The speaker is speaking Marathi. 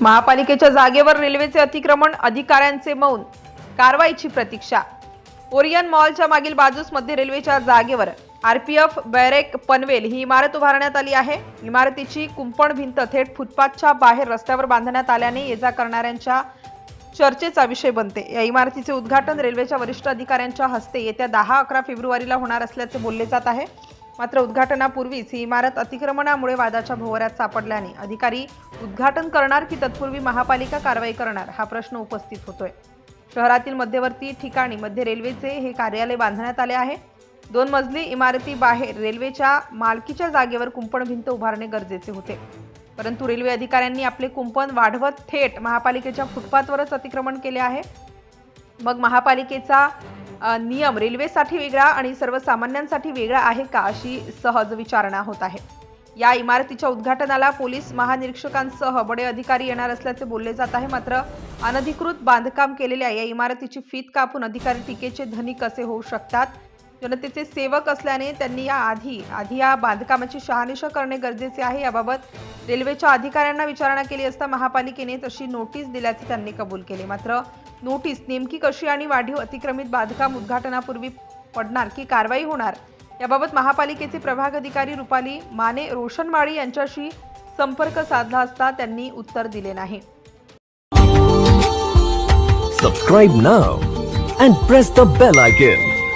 महापालिकेच्या जागेवर रेल्वेचे अतिक्रमण अधिकाऱ्यांचे मौन कारवाईची प्रतीक्षा. ओरियन मॉलच्या मागील बाजूस मध्य रेल्वेच्या जागेवर आरपीएफ बॅरेक पनवेल ही इमारत उभारण्यात आली आहे. इमारतीची कुंपण भिंत थेट फुटपाथच्या बाहेर रस्त्यावर बांधण्यात आल्याने ये जा करणाऱ्यांच्या चर्चेचा विषय बनते. या इमारतीचे उद्घाटन रेल्वेच्या वरिष्ठ अधिकाऱ्यांच्या हस्ते येत्या दहा अकरा फेब्रुवारीला होणार असल्याचे बोलले जात आहे. मात्र उद्घाटनापूर्वीच ही इमारत अतिक्रमणामुळे वादाच्या भोवऱ्यात सापडल्याने अधिकारी उद्घाटन करणार की तत्पूर्वी महापालिका कारवाई करणार हा प्रश्न उपस्थित होतोय. शहरातील मध्यवर्ती ठिकाणी मध्य रेल्वेचे हे कार्यालय बांधण्यात आले आहे. दोन मजली इमारती बाहेर रेल्वेच्या मालकीच्या जागेवर कुंपण भिंत उभारणे गरजेचे होते. परंतु रेल्वे अधिकाऱ्यांनी आपले कुंपण वाढवत थेट महापालिकेच्या फुटपाथवरच अतिक्रमण केले आहे. मग महापालिकेचा नियम रेल्वेसाठी वेगळा आणि सर्वसामान्यांसाठी वेगळा आहे का अशी सहज विचारणा होत आहे. या इमारतीच्या उद्घाटनाला पोलीस महानिरीक्षकांसह बडे अधिकारी येणार असल्याचे बोलले जात आहे. मात्र अनधिकृत बांधकाम केलेल्या या इमारतीची फीत कापून अधिकारी टीकेचे धनी कसे होऊ शकतात? जनतेचे सेवक असल्याने त्यांनी या आधी आधी या बांधकामाची शहानिशा करणे गरजेचे आहे. याबाबत रेल्वेच्या अधिकाऱ्यांना विचारणा केली असता महापालिकेने तशी नोटीस दिल्याचे त्यांनी कबूल केले. मात्र नोटीस नेमकी कशी आणि वाढीव अतिक्रमित बांधकाम उद्घाटनापूर्वी पडणार की कारवाई होणार याबाबत महापालिकेचे प्रभाग अधिकारी रुपाली माने रोशनमाळी यांच्याशी संपर्क साधला असता त्यांनी उत्तर दिले नाही. Subscribe now and press the bell icon